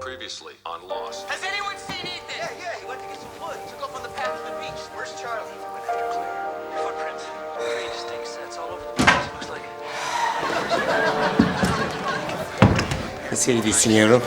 Previously on Lost. Has anyone seen Ethan? Yeah, yeah, he went to get some wood. Took off on the path to the beach. Where's Charlie? Went after Claire. Footprints. Very distinct sets all over the place. Looks like Nasıl ediyorsun yavrum?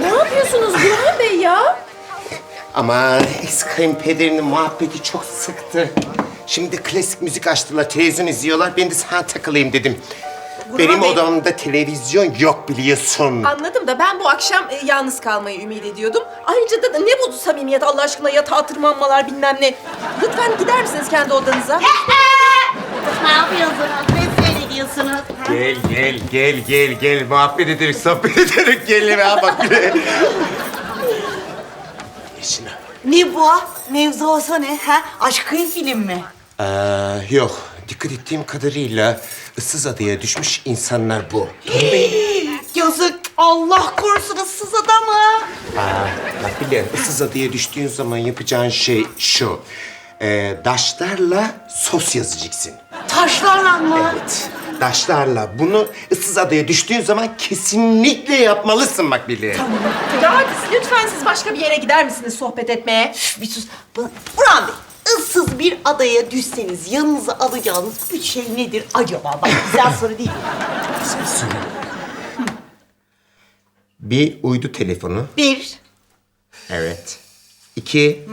Ne yapıyorsunuz Burhan Bey ya? Ama ex kayınpederinin muhabbeti çok sıktı. Şimdi klasik müzik açtılar, televizyon izliyorlar. Ben de sana takılayım dedim. Benim Bey. odamda televizyon yok biliyorsun. Anladım da ben bu akşam e, yalnız kalmayı ümit ediyordum. Ayrıca da ne bu samimiyet Allah aşkına yatağa tırmanmalar bilmem ne. Lütfen gider misiniz kendi odanıza? Ne yapıyorsunuz? Ne seyrediyorsunuz? Gel, gel, gel, gel, gel. Muhabbet ederek, sohbet ederek gel ha bak. Yaşına. Ne bu? Mevzu olsa ne? Ha? Aşkın film mi? Ee, yok. Dikkat ettiğim kadarıyla ıssız adaya düşmüş insanlar bu. Yazık. Allah korusun ıssız adamı. Aa, bak biliyorum, ıssız adaya düştüğün zaman yapacağın şey şu. Ee, daşlarla sos yazacaksın. Taşlarla mı? Evet. Daşlarla. Bunu ıssız adaya düştüğün zaman kesinlikle yapmalısın bak Billy. Ya hadi lütfen siz başka bir yere gider misiniz sohbet etmeye? Üf, Bir sus. Bu- Burhan Bey, ıssız bir adaya düşseniz yanınıza alacağınız üç şey nedir acaba? Bak güzel soru değil mi? Bir uydu telefonu. Bir, Evet. İki,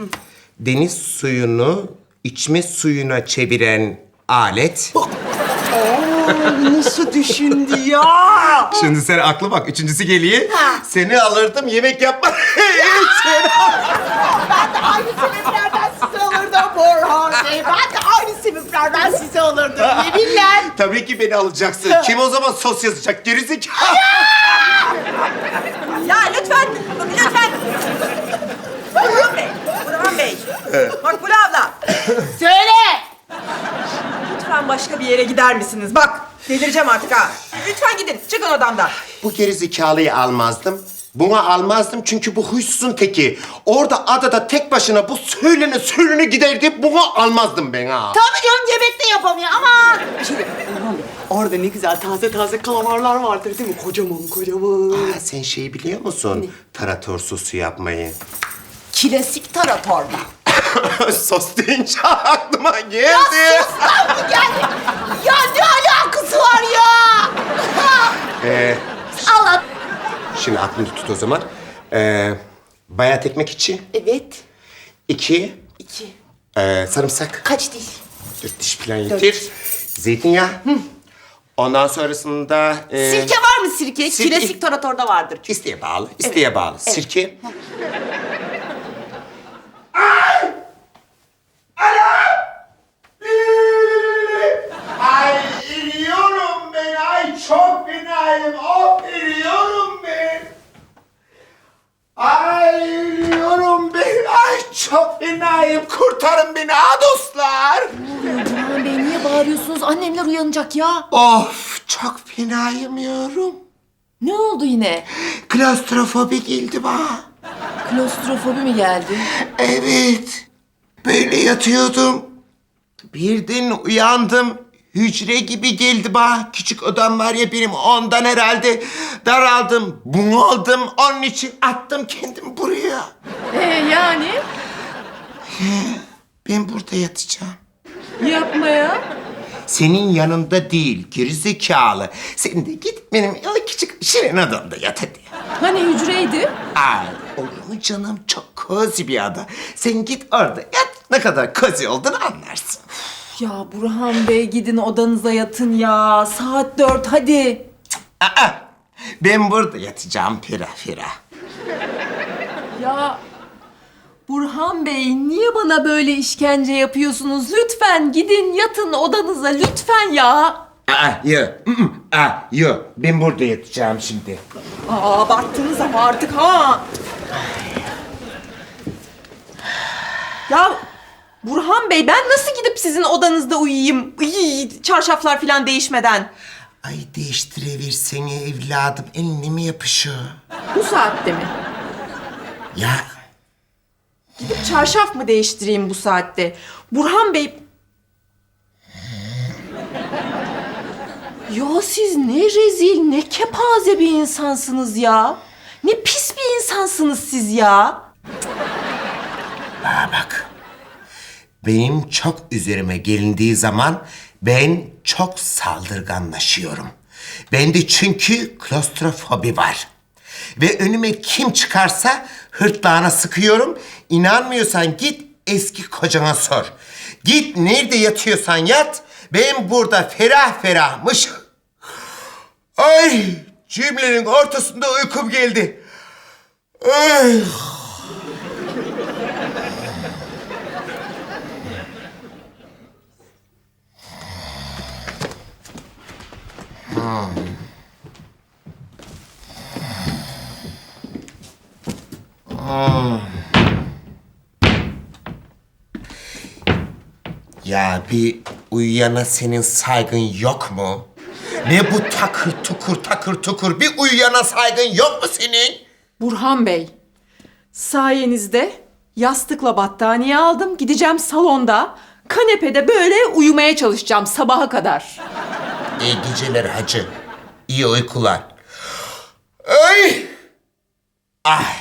deniz suyunu içme suyuna çeviren alet. nasıl düşündü ya? Şimdi sen aklı bak. Üçüncüsü geliyor. Seni alırdım yemek yapma. Ben de aynı sebeplerden Ben de aynı sebeplerden size alırdım. Yeminle. Tabii ki beni alacaksın. Kim o zaman sos yazacak? Gerizekalı. Ya lütfen, lütfen. Burhan Bey, Burhan Bey. Makbule abla. Söyle. Lütfen başka bir yere gider misiniz? Bak delireceğim artık ha. Lütfen gidin, çıkın odamdan. Bu gerizekalıyı almazdım. Bunu almazdım çünkü bu huysuzun teki. Orada adada tek başına bu söylene söylene giderdi. Bunu almazdım ben ha. Tabii canım yemek de yapamıyor ama. Şey Bey, orada ne güzel taze taze kalamarlar vardır değil mi? Kocaman kocaman. Aa, sen şeyi biliyor musun? Tarator sosu yapmayı. Klasik taratorla. Sos deyince aklıma geldi. Lan bu geldi. Ya ne alakası var ya? Ee. Şimdi aklını tut o zaman. Ee, bayat ekmek içi. Evet. iki, İki. ee, sarımsak. Kaç diş? Dört diş falan yeter. Zeytinyağı. Ondan sonrasında... ee, Sirke var mı sirke? sirke- Klasik taratorda vardır. çünkü. İsteğe bağlı, isteğe bağlı. Sirke. Ay bağırıyorsunuz? Annemler uyanacak ya. Of çok fenayım yorum. Ne oldu yine? Klostrofobi geldi bana. Klostrofobi mi geldi? Evet. Böyle yatıyordum. Birden uyandım. Hücre gibi geldi bana. Küçük odam var ya benim ondan herhalde daraldım. Bunaldım. Onun için attım kendimi buraya. Ee yani? Ben burada yatacağım. Yapma ya. Senin yanında değil gerizekalı. Sen de git benim o küçük şirin odamda yat hadi. Hani hücreydi? Ay olur mu canım? Çok kozi bir ada. Sen git orada yat. Ne kadar kozi olduğunu anlarsın. Ya Burhan Bey gidin odanıza yatın ya. Saat dört hadi. Aa, ben burada yatacağım pira pira. Ya Burhan Bey niye bana böyle işkence yapıyorsunuz? Lütfen gidin yatın odanıza lütfen ya. Aa, yok. Mm, Aa, yok. Ben burada yatacağım şimdi. Aa abarttınız ama artık ha. Ya Burhan Bey ben nasıl gidip sizin odanızda uyuyayım? Iy, çarşaflar falan değişmeden. Ay değiştireversene evladım. Eline mi yapışıyor? Bu saatte mi? Ya Gidip çarşaf mı değiştireyim bu saatte? Burhan Bey Ya siz ne rezil, ne kepaze bir insansınız ya. Ne pis bir insansınız siz ya. Bana bak. Benim çok üzerime gelindiği zaman ben çok saldırganlaşıyorum. Bende çünkü klostrofobi var. Ve önüme kim çıkarsa hırtlağına sıkıyorum. İnanmıyorsan git eski kocana sor. Git nerede yatıyorsan yat. Ben burada ferah ferahmış. Ay cümlenin ortasında uykum geldi. Ay. Ya bir uyuyana senin saygın yok mu? Ne bu takır tukur takır tukur bir uyuyana saygın yok mu senin? Burhan Bey, sayenizde yastıkla battaniye aldım. Gideceğim salonda, kanepede böyle uyumaya çalışacağım sabaha kadar. İyi geceler hacı. İyi uykular. Ay! Ah!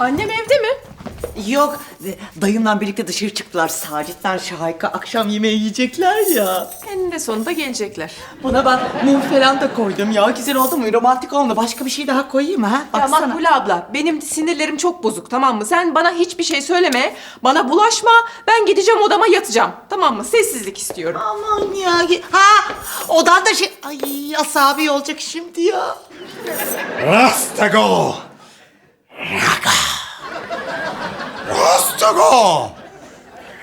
Annem evde mi? Yok, dayımla birlikte dışarı çıktılar. Saadetten Şahika akşam yemeği yiyecekler ya. Eninde sonunda gelecekler. Buna bak mum falan da koydum ya. Güzel oldu mu? Romantik oldu. Başka bir şey daha koyayım ha? Ya Baksana. Makbule abla, benim sinirlerim çok bozuk tamam mı? Sen bana hiçbir şey söyleme, bana bulaşma. Ben gideceğim odama yatacağım. Tamam mı? Sessizlik istiyorum. Aman ya. Ha! Odan da şey... Ay asabi olacak şimdi ya. Rastago! Raga! Rastago!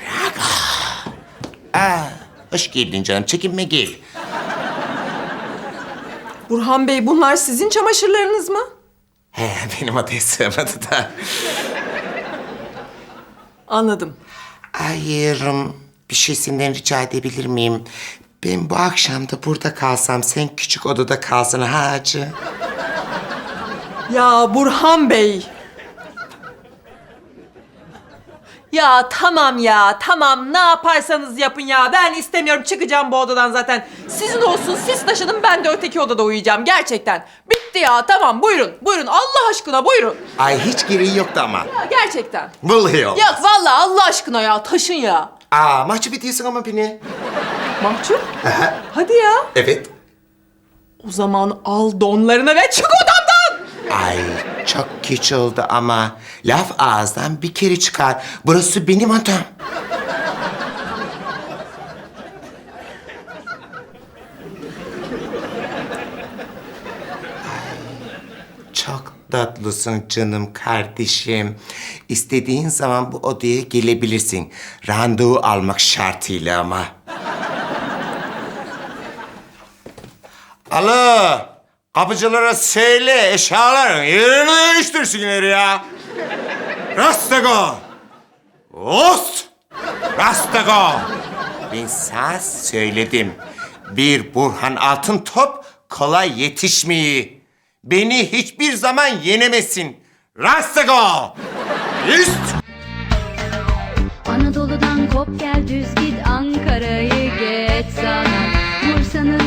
Raga! Aa, hoş geldin canım. Çekinme gel. Burhan Bey, bunlar sizin çamaşırlarınız mı? He, benim odaya sığmadı da. Anladım. Hayır, bir şey senden rica edebilir miyim? Ben bu akşam da burada kalsam, sen küçük odada kalsın ha hacı. Ya Burhan Bey. Ya tamam ya tamam ne yaparsanız yapın ya ben istemiyorum çıkacağım bu odadan zaten. Sizin olsun siz taşının ben de öteki odada uyuyacağım gerçekten. Bitti ya tamam buyurun buyurun Allah aşkına buyurun. Ay hiç gereği yoktu ama. Ya gerçekten. Vallahi yok. Yok vallahi Allah aşkına ya taşın ya. Aa, mahcup ediyorsun ama beni. Mahcup. Hadi ya. Evet. O zaman al donlarını ve çık odamdan. Ay çok geç oldu ama laf ağızdan bir kere çıkar. Burası benim odam. Ay, Çok tatlısın canım kardeşim. İstediğin zaman bu odaya gelebilirsin. Randevu almak şartıyla ama. Alo. Kapıcılara söyle eşyaların yerini değiştirsinler ya. Rastago. Ost. Rastago. Ben sana söyledim. Bir Burhan Altın Top kolay yetişmeyi. Beni hiçbir zaman yenemesin. Rastago. Üst. Anadolu'dan kop gel düz git Ankara'yı geç sana Bursa'nın